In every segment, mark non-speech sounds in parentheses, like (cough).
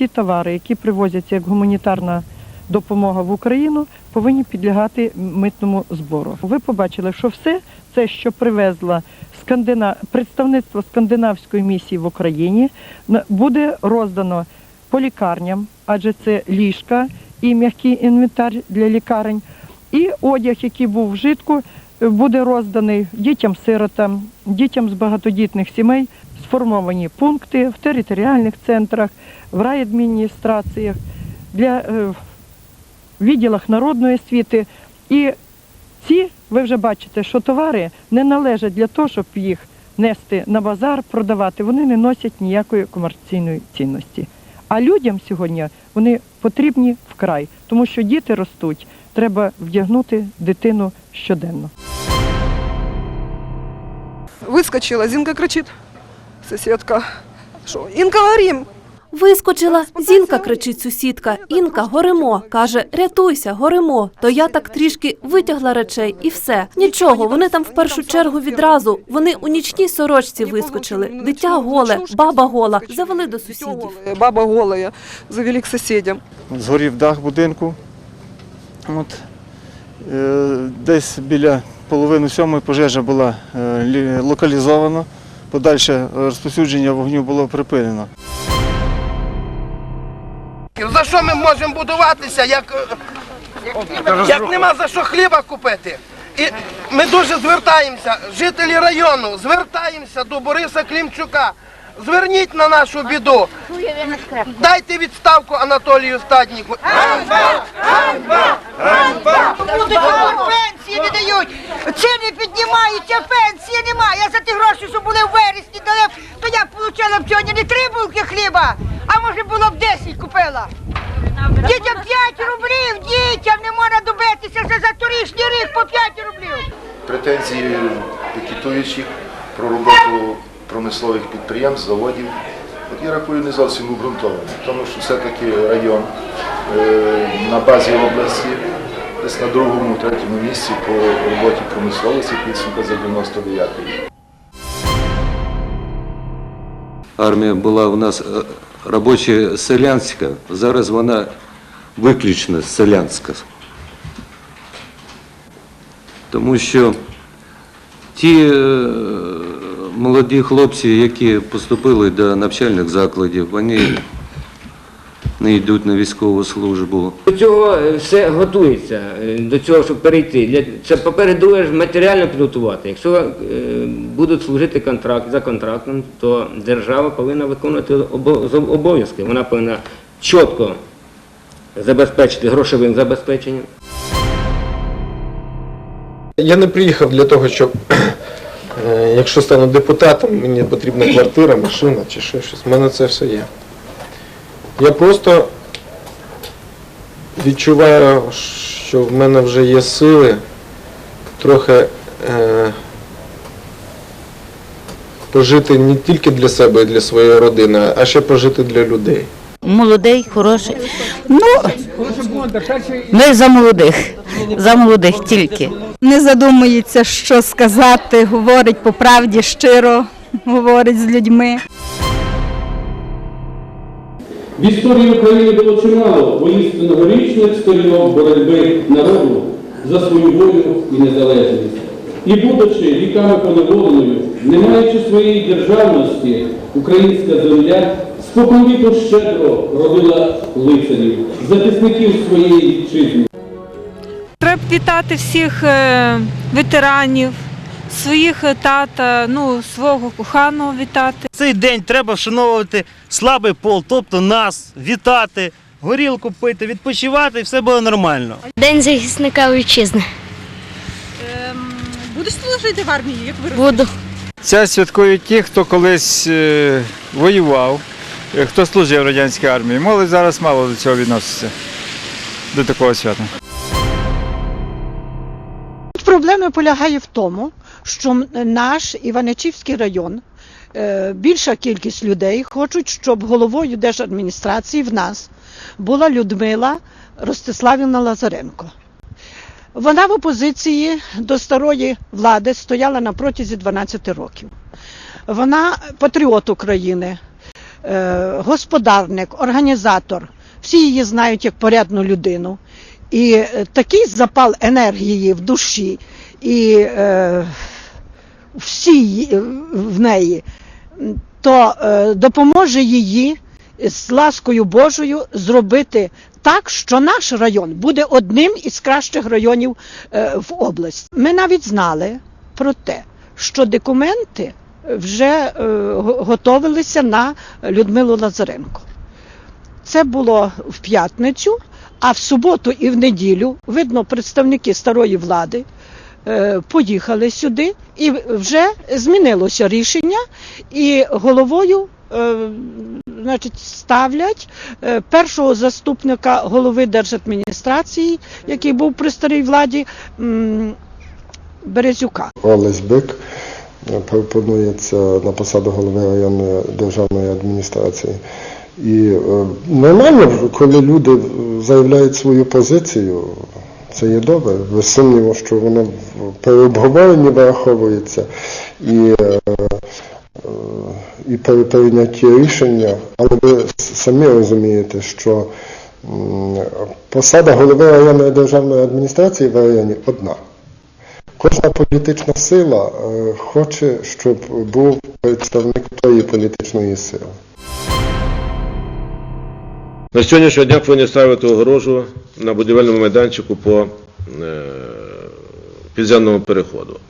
всі товари, які привозяться як гуманітарна допомога в Україну, повинні підлягати митному збору. Ви побачили, що все це, що привезла Скандина... представництво скандинавської місії в Україні, буде роздано по лікарням, адже це ліжка і м'який інвентар для лікарень, і одяг, який був вжитку, буде розданий дітям-сиротам, дітям з багатодітних сімей, сформовані пункти в територіальних центрах, в райадміністраціях, для е, відділах народної освіти. І ці, ви вже бачите, що товари не належать для того, щоб їх нести на базар, продавати. Вони не носять ніякої комерційної цінності. А людям сьогодні вони потрібні вкрай, тому що діти ростуть. Треба вдягнути дитину щоденно. Выскочила, Зинка кричит, соседка. Что, Инка, горим! Вискочила. Зінка кричить сусідка. Інка, горимо. Каже, рятуйся, горимо. То я так трішки витягла речей і все. Нічого, вони там в першу чергу відразу. Вони у нічній сорочці вискочили. Дитя голе, баба гола. Завели до сусідів. Баба голая. Завели к соседям. Згорів дах будинку. От. Е, Десь біля половини сьомої пожежа була е, локалізована. Подальше розповсюдження вогню було припинено. За що ми можемо будуватися, як, як нема за що хліба купити? І ми дуже звертаємося, жителі району, звертаємося до Бориса Клімчука. Зверніть на нашу біду. Дайте відставку Анатолію Стадніку. Пенсії не дають, ціни піднімаються, пенсії немає. Я за ті гроші, що були в вересні, дали, то я б отримала б сьогодні не три булки хліба, а може було б 10 купила. Дітям 5 рублів, дітям не можна добитися за торішній рік по 5 рублів. претензії пікетуючих про роботу промислових підприємств, заводів. От я рахую не зовсім обґрунтовані, тому що все-таки район е, на базі області десь на другому, третьому місці по роботі промисловості підсумка за 99 рік. Армія була у нас е, робоча селянська, зараз вона виключно селянська. Тому що ті е, молоді хлопці, які поступили до навчальних закладів, вони не йдуть на військову службу. До цього е, все готується, е, до цього, щоб перейти. Це, по-перше, матеріально підготувати. Якщо е, будуть служити контракт за контрактом, то держава повинна виконувати обо- обов'язки. Вона повинна чітко забезпечити грошовим забезпеченням. Я не приїхав для того, щоб якщо стану депутатом, мені потрібна квартира, машина чи ще щось. У мене це все є. Я просто відчуваю, що в мене вже є сили трохи е, пожити не тільки для себе і для своєї родини, а ще пожити для людей. Молодий, хороший. Ну, ми за молодих, за молодих тільки. Не задумується, що сказати, говорить по правді щиро, говорить з людьми. В історії України було чимало воїстину горічних сторінок боротьби народу за свою волю і незалежність. І будучи віками поневоленою, не маючи своєї державності, українська земля споконвіку щедро родила лицарів, захисників своєї вітчизни. Треба вітати всіх е, ветеранів, своїх е, тата, ну, свого коханого вітати. Цей день треба вшановувати слабий пол, тобто нас, вітати, горілку пити, відпочивати, і все буде нормально. День захисника вітчизни. Будеш служити в армії, як ви Буду. Це святкують ті, хто колись е, воював, хто служив в радянській армії. Молодь зараз мало до цього відноситься, до такого свята. Полягає в тому, що наш Іваничівський район, е, більша кількість людей хочуть, щоб головою держадміністрації в нас була Людмила Ростиславівна Лазаренко. Вона в опозиції до старої влади стояла на протязі 12 років. Вона патріот України. е, господарник, організатор. Всі її знають як порядну людину. І е, такий запал енергії в душі, і е, всі в неї, то е, допоможе її з ласкою Божою зробити так, що наш район буде одним із кращих районів е, в області. Ми навіть знали про те, що документи вже е, го- готовилися на Людмилу Лазаренко. Це було в п'ятницю, а в суботу і в неділю, видно, представники старої влади поїхали сюди, і вже змінилося рішення, і головою е, значить, ставлять е, першого заступника голови держадміністрації, який був при старій владі, Березюка. Олесь Бик е, пропонується на посаду голови районної державної адміністрації. І е, нормально, коли люди заявляють свою позицію, це є добре. Без сумніву, що воно при обговоренні враховується і, е, е, і при прийнятті рішення, але ви самі розумієте, що посада голови районної державної адміністрації в районі одна. Кожна політична сила е, хоче, щоб був представник тої політичної сили. На сьогоднішнього дня повинні ставити огорожу на будівельному майданчику по е, підземному переходу.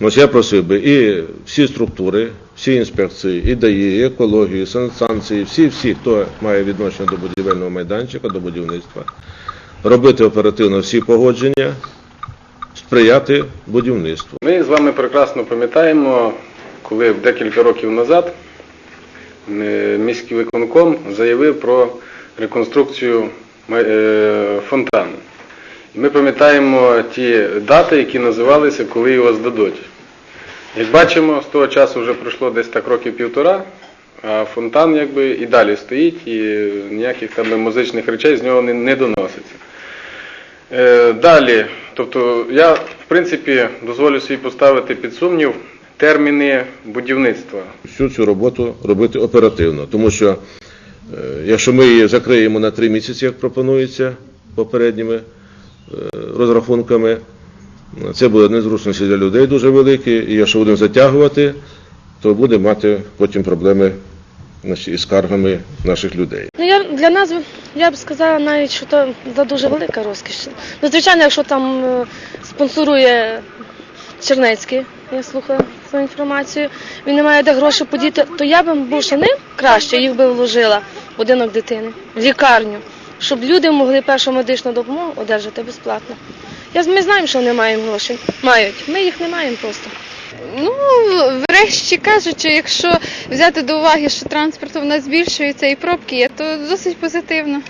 Я просив би і всі структури, всі інспекції, і ДАІ, і екологію, і санстанції, всі, всі, хто має відношення до будівельного майданчика, до будівництва, робити оперативно всі погодження, сприяти будівництву. Ми з вами прекрасно пам'ятаємо, коли декілька років назад міський виконком заявив про реконструкцію е, фонтану. Ми пам'ятаємо ті дати, які називалися, коли його здадуть. Як бачимо, з того часу вже пройшло десь так років півтора, а фонтан якби і далі стоїть, і ніяких там музичних речей з нього не, не доноситься. Е, Далі, тобто я в принципі дозволю собі поставити під сумнів терміни будівництва. всю цю роботу робити оперативно. Тому що е, якщо ми її закриємо на три місяці, як пропонується попередніми е, розрахунками, це буде незручності для людей дуже великі, і якщо будемо затягувати, то буде мати потім проблеми значить, із скаргами наших людей. Ну я для нас я б сказала навіть, що це дуже велика розкіш. Ну, звичайно, якщо там е, спонсорує Чернецький, я слухала цю інформацію, він не має де гроші подіти, то я б бувши ним краще їх би вложила в будинок дитини, в лікарню, щоб люди могли першу медичну допомогу одержати безплатно. Я, ми знаємо, що вони мають гроші. Мають. Ми їх не маємо просто. Ну, врешті кажучи, якщо взяти до уваги, що транспорт у нас збільшується і пробки є, то досить позитивно.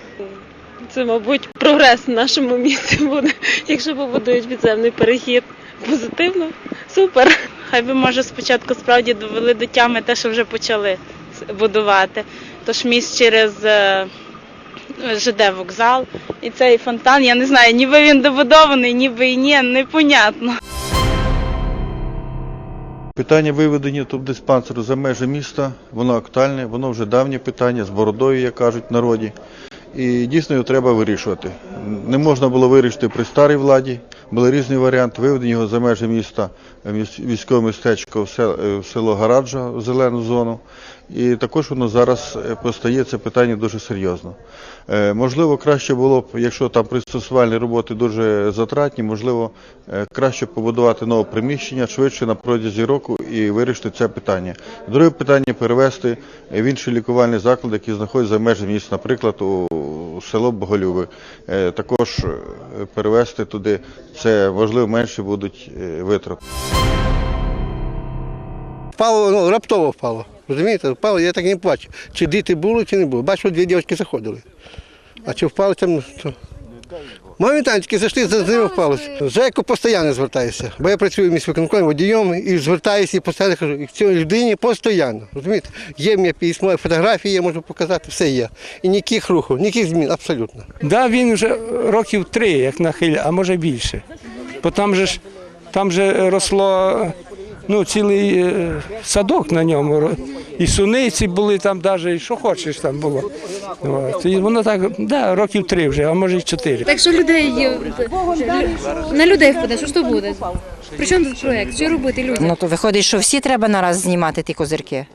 Це, мабуть, прогрес в нашому місті буде, (laughs) якщо побудують підземний перехід. Позитивно, супер. Хай би може спочатку справді довели до тями те, що вже почали будувати. Тож міст через е, ЖД вокзал і цей фонтан, я не знаю, ніби він добудований, ніби і ні, непонятно. Питання виведення тубдиспансеру за межі міста, воно актуальне, воно вже давнє питання, з бородою, як кажуть в народі. І дійсно його треба вирішувати. Не можна було вирішити при старій владі, були різні варіанти, виведення його за межі міста, е, військове містечко в е, в село Гараджа, в зелену зону. І також воно зараз е, постає це питання дуже серйозно. Е, Можливо, краще було б, якщо там пристосувальні роботи дуже затратні, можливо, е, краще побудувати нове приміщення швидше на протязі року і вирішити це питання. Друге питання перевести в інший лікувальний заклад, який знаходиться за межами міста, наприклад, у село Боголюби. Е, Також е, перевести туди, це важливо менше будуть е, витрати. Впало, ну, раптово впало. Розумієте, впало, я так не бачу. Чи діти були, чи не було. Бачу, дві дівчатки заходили. А чи впали там, то. Моментально тільки зайшли, за ними впало. ЖЕКу постійно звертаюся, бо я працюю міськвиконком водієм і звертаюся і постійно кажу, і цій людині постійно. Розумієте? Є в мене письмо, фотографії, я можу показати, все є. І ніяких рухів, ніяких змін, абсолютно. Да, він вже років три, як нахиля, а може більше. Бо там же ж там же росло ну, цілий е, садок на ньому. І суниці були там навіть, і що хочеш там було. От. І воно так, да, років три вже, а може й чотири. Так що людей е, на людей впаде, що ж то буде? При чому тут проект? Що робити людям? Ну то виходить, що всі треба нараз знімати ті козирки.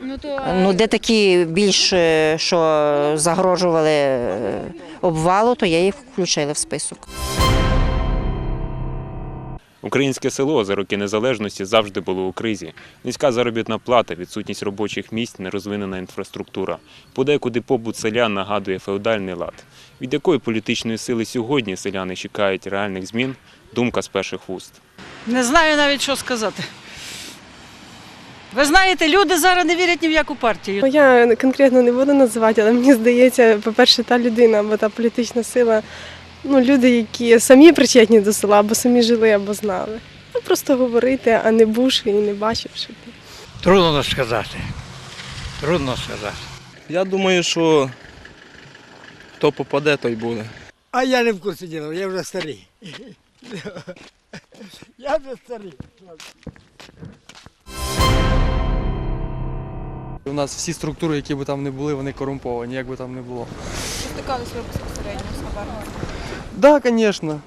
Ну то Ну де такі більш е, що загрожували е, обвалу, то я їх включила в список. Українське село за роки незалежності завжди було у кризі. Низька заробітна плата, відсутність робочих місць, нерозвинена інфраструктура. Подекуди побут селян нагадує феодальний лад. Від якої політичної сили сьогодні селяни чекають реальних змін? Думка з перших вуст. Не знаю навіть, що сказати. Ви знаєте, люди зараз не вірять ні в яку партію. Я конкретно не буду називати, але мені здається, по-перше, та людина або та політична сила, ну, люди, які самі причетні до села, або самі жили, або знали. Ну, просто говорити, а не бувши і не бачивши. Трудно сказати. Трудно сказати. Я думаю, що хто попаде, той буде. А я не в курсі діла, я вже старий. (laughs) Я вже старий. У нас всі структури, які б там не були, вони корумповані, як би там не було. Стикалися ви безпосередньо з хабарництвом? Да, звісно.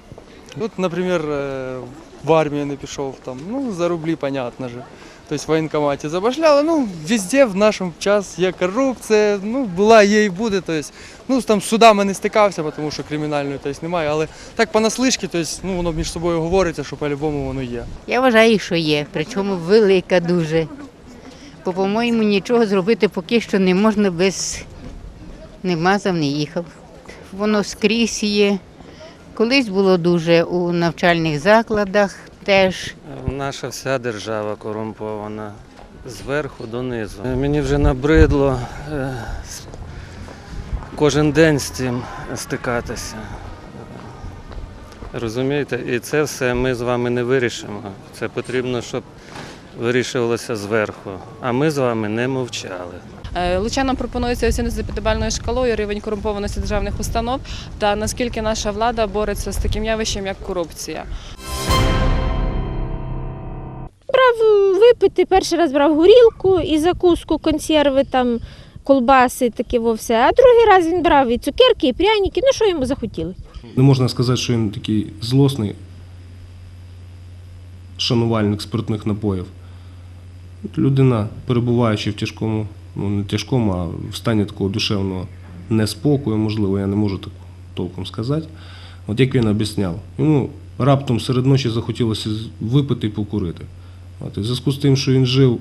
От, наприклад, е, в армію не пішов там, ну, за рублі, понятно же. Тобто в воєнкоматі забашляли, ну, везде в нашому час є корупція, ну, була, є і буде. Тобто, ну, там з судами не стикався, тому що кримінальної тобто, немає, але так понаслишки, тобто, ну, воно між собою говориться, що по-любому воно є. Я вважаю, що є, причому велика дуже. Бо, по-моєму, нічого зробити поки що не можна без не мазав, не їхав. Воно скрізь є. Колись було дуже у навчальних закладах теж. Наша вся держава корумпована зверху донизу. Мені вже набридло е, кожен день з цим стикатися. Розумієте, і це все ми з вами не вирішимо. Це потрібно, щоб вирішувалося зверху. А ми з вами не мовчали. Е, Лучанам пропонується оцінити за п'ятибальною шкалою рівень корумпованості державних установ та наскільки наша влада бореться з таким явищем, як корупція. Брав випити, перший раз брав горілку і закуску, консерви, там, колбаси, таке все. А другий раз він брав і цукерки, і пряники, ну що йому захотілося. Не можна сказати, що він такий злосний шанувальник спиртних напоїв. Людина, перебуваючи в тяжкому, ну не тяжкому, а в стані такого душевного неспокою, можливо, я не можу так толком сказати. От як він об'ясняв, йому раптом серед ночі захотілося випити і покурити. От, і в зв'язку з тим, що він жив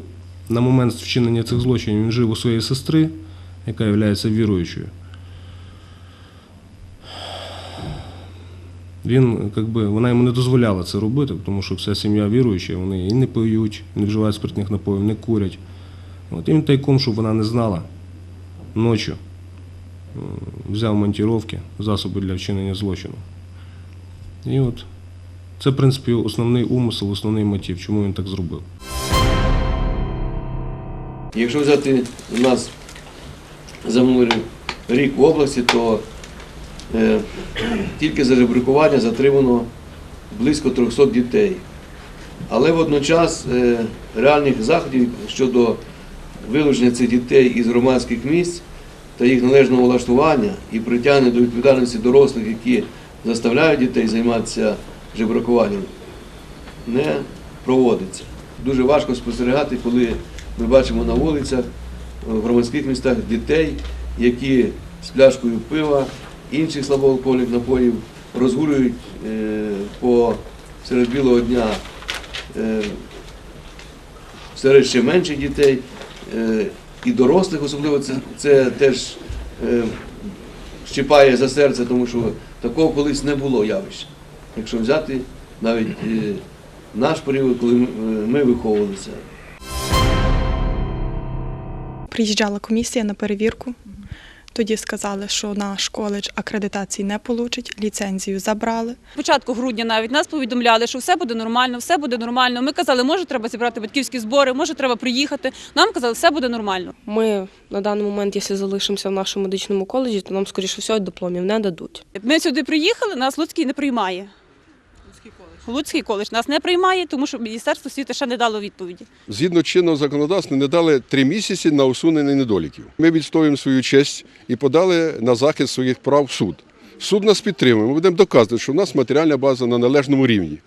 на момент вчинення цих злочинів, він жив у своєї сестри, яка є віруючою. Він, как би, вона йому не дозволяла це робити, тому що вся сім'я віруюча, вони і не пиють, не вживають спиртних напоїв, не курять. От і тайком, щоб вона не знала, ночі взяв монтіровки, засоби для вчинення злочину. І от це, в принципі, основний умисел, основний мотив, чому він так зробив. Якщо взяти у нас за минулий рік в області, то е, тільки за жебракування затримано близько 300 дітей. Але водночас е, реальних заходів щодо вилучення цих дітей із громадських місць та їх належного влаштування і притягнення до відповідальності дорослих, які заставляють дітей займатися жебракуванням, не проводиться. Дуже важко спостерігати, коли ми бачимо на вулицях, в громадських містах дітей, які з пляшкою пива, інших слабоалкогольних напоїв розгулюють е, по серед білого дня е, серед ще менших дітей і дорослих, особливо це, це теж е, щипає за серце, тому що такого колись не було явища. Якщо взяти навіть е, наш період, коли е, ми виховувалися. Приїжджала комісія на перевірку. Тоді сказали, що наш коледж акредитації не получить, ліцензію забрали. Початку грудня навіть нас повідомляли, що все буде нормально, все буде нормально. Ми казали, може треба зібрати батьківські збори, може треба приїхати. Нам казали, все буде нормально. Ми на даний момент, якщо залишимося в нашому медичному коледжі, то нам, скоріше всього, дипломів не дадуть. Ми сюди приїхали, нас Луцький не приймає. Луцький коледж нас не приймає, тому що Міністерство освіти ще не дало відповіді. Згідно чинного законодавства не дали три місяці на усунення недоліків. Ми відстоюємо свою честь і подали на захист своїх прав в суд. Суд нас підтримує. Ми будемо доказувати, що в нас матеріальна база на належному рівні.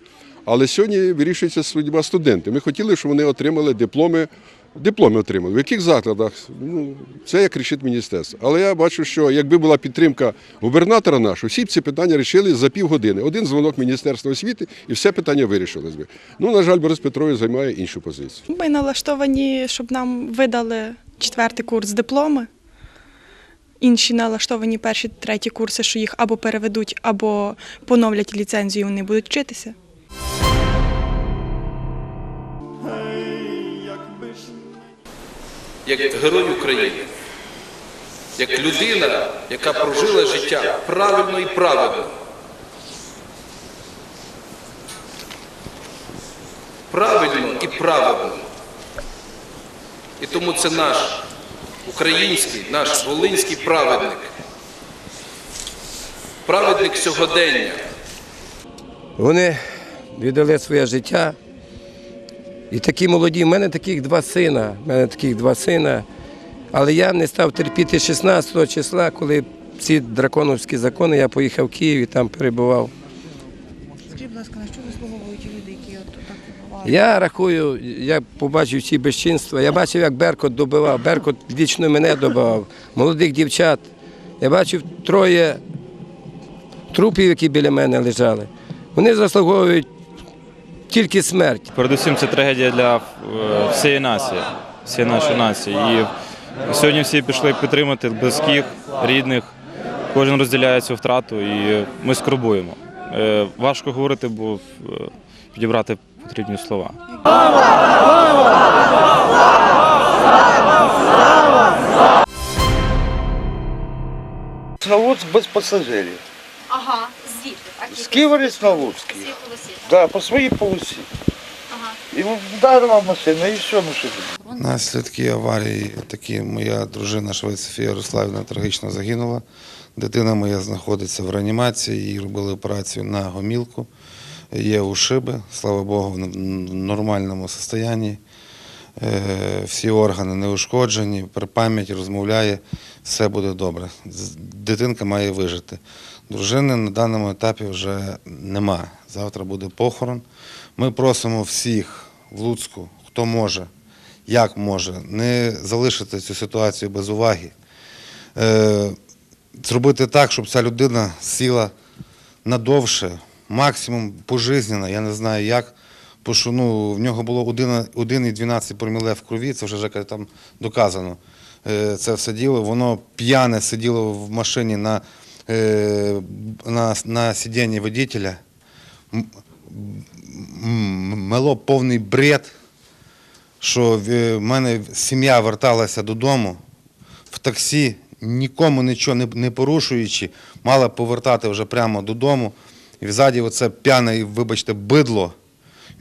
Але сьогодні вирішується судьба студентів. Ми хотіли, щоб вони отримали дипломи. Дипломи отримали. В яких закладах? Ну, це як рішить міністерство. Але я бачу, що якби була підтримка губернатора нашого, всі б ці питання рішили за півгодини. Один дзвонок Міністерства освіти і все питання вирішилось би. Ну, на жаль, Борис Петрович займає іншу позицію. Ми налаштовані, щоб нам видали четвертий курс дипломи. Інші налаштовані перші, треті курси, що їх або переведуть, або поновлять ліцензію, вони будуть вчитися. Як герой України, як людина, яка прожила життя правильно і праведно. Правильно і праведно. І тому це наш український, наш волинський праведник. Праведник сьогодення. Вони віддали своє життя. І такі молоді, в мене таких два сина, в мене таких два сина. Але я не став терпіти 16 числа, коли ці драконовські закони, я поїхав в Київ і там перебував. Скажіть, будь ласка, на що заслуговують люди, які от так відбуваються? Я рахую, я побачив ці безчинства. Я бачив, як Беркот добивав. Беркот вічно мене добивав, молодих дівчат. Я бачив троє трупів, які біля мене лежали. Вони заслуговують тільки смерть. Передусім це трагедія для е, всієї нації, всієї нашої нації. І сьогодні всі пішли підтримати близьких, рідних. Кожен розділяє цю втрату і ми скорбуємо. Е, Важко говорити, бо е, підібрати потрібні слова. Славутськ без пасажирів. Ага, звідки? А З Києва Лісноводський. Да, по своїй полосі. Ага. І вдарила машина, і що ми що Наслідки аварії такі моя дружина Швець Софія Ярославівна трагічно загинула. Дитина моя знаходиться в реанімації, їй робили операцію на гомілку. Є ушиби, слава Богу, в нормальному стані. Всі органи не ушкоджені, при пам'яті розмовляє, все буде добре. Дитинка має вижити. Дружини на даному етапі вже нема. Завтра буде похорон. Ми просимо всіх в Луцьку, хто може, як може, не залишити цю ситуацію без уваги. Е, зробити так, щоб ця людина сіла надовше, максимум пожизненно, я не знаю як. Ну, в нього було 1 1,12 проміле в крові, це вже Жека там доказано. Е, Це все діло. Воно п'яне сиділо в машині на, на, на сидінні водителя. Мело повний бред, що в мене сім'я верталася додому в таксі, нікому нічого не, порушуючи, мала повертати вже прямо додому. І взаді оце п'яне, вибачте, бидло.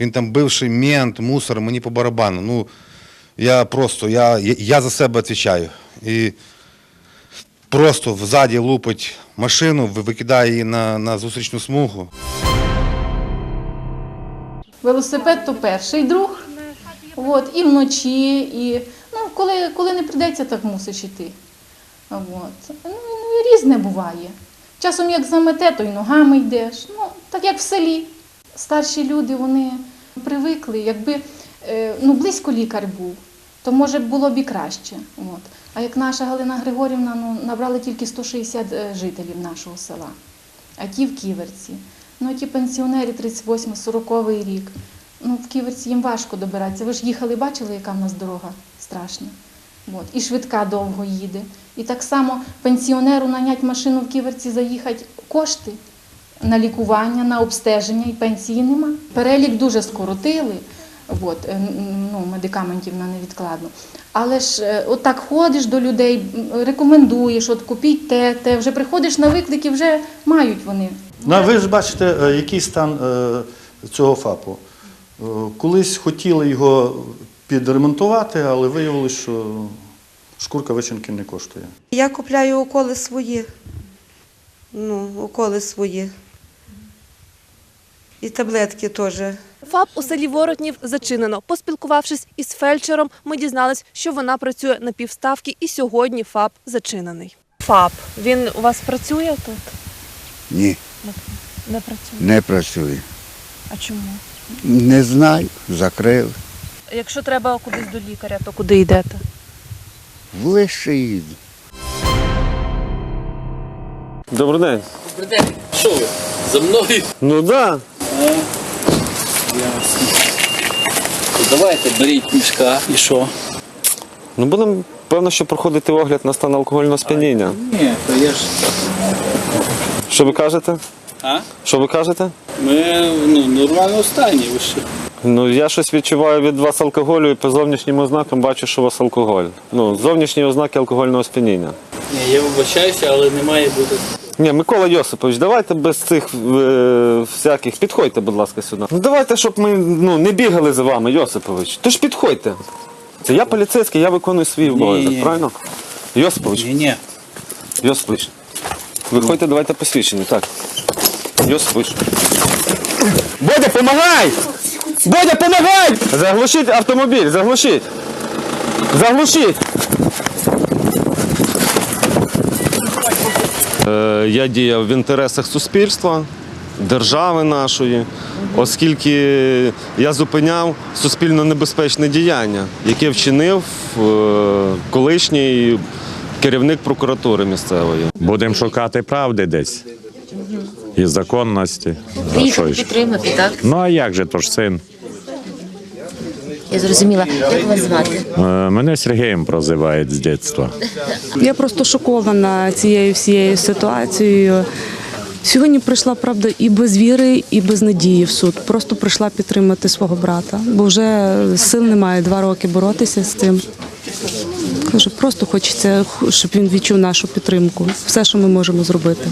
Він там бивший мент, мусор, мені по барабану. Ну, я просто, я, я, за себе відповідаю. І просто взаді лупить машину, викидає її на, на зустрічну смугу. Велосипед то перший друг. От, і вночі, і ну, коли, коли не прийдеться, так мусиш іти. От. Ну, і різне буває. Часом як замете, то й ногами йдеш. Ну, так як в селі. Старші люди вони привикли, якби е, ну, близько лікар був, то може було б і краще. От. А як наша Галина Григорівна, ну, набрали тільки 160 е, жителів нашого села, а ті в Ківерці. Ну, ті пенсіонери 38-40 рік. Ну, в Ківерці їм важко добиратися. Ви ж їхали, бачили, яка в нас дорога страшна. От. І швидка довго їде. І так само пенсіонеру нанять машину в Ківерці, заїхати кошти на лікування, на обстеження і пенсії нема. Перелік дуже скоротили. От, е, ну, медикаментів на невідкладну. Але ж е, от так ходиш до людей, рекомендуєш, от купіть те, те, вже приходиш на виклики, вже мають вони. Ну, а ви ж бачите, е, який стан цього ФАПу. Колись хотіли його підремонтувати, але виявилось, що шкурка вичинки не коштує. Я купляю уколи свої. Ну, уколи свої. І таблетки теж. ФАП у селі Воротнів зачинено. Поспілкувавшись із фельдшером, ми дізнались, що вона працює на півставки, і сьогодні ФАП зачинений. ФАП він у вас працює тут? Ні, Не працює. не працює. А чому? Не знаю, закрили. Якщо треба кудись до лікаря, то куди йдете? Ближче їду. Добрий день. Добрий день. Що ви? За мною? Ну да. То давайте беріть мішка і що? Ну будемо, певно, що проходити огляд на стан алкогольного сп'яніння. Ні, то я ж. Що ви кажете? А? Що ви кажете? Ми ну, нормально стані, ви що? Ну я щось відчуваю від вас алкоголю і по зовнішнім ознакам бачу, що у вас алкоголь. Ну, зовнішні ознаки алкогольного сп'яніння. Ні, я вибачаюся, але не має бути. Ні, Микола Йосипович, давайте без цих е, всяких. Підходьте, будь ласка, сюди. Ну давайте, щоб ми ну, не бігали за вами, Йосипович. Тож підходьте. Це я поліцейський, я виконую свій обов'язок, правильно? Йосипович. Ні, ні. Йосипович. Виходьте, давайте посвідчення, так. Йосипович. Бодя, помагай! Бодя, помагай! Заглушіть автомобіль, заглушіть. Заглушіть. Я діяв в інтересах суспільства, держави нашої, оскільки я зупиняв суспільно небезпечне діяння, яке вчинив е, колишній керівник прокуратури місцевої. Будемо шукати правди десь і законності. Ну, підтримати, так? Ну а як же то ж син? Я зрозуміла. Як вас звати? Е, Мене Сергієм прозивають з дитинства. Я просто шокована цією всією ситуацією. Сьогодні прийшла правда і без віри, і без надії в суд. Просто прийшла підтримати свого брата, бо вже сил немає два роки боротися з цим. Кажу, просто хочеться, щоб він відчув нашу підтримку. Все, що ми можемо зробити.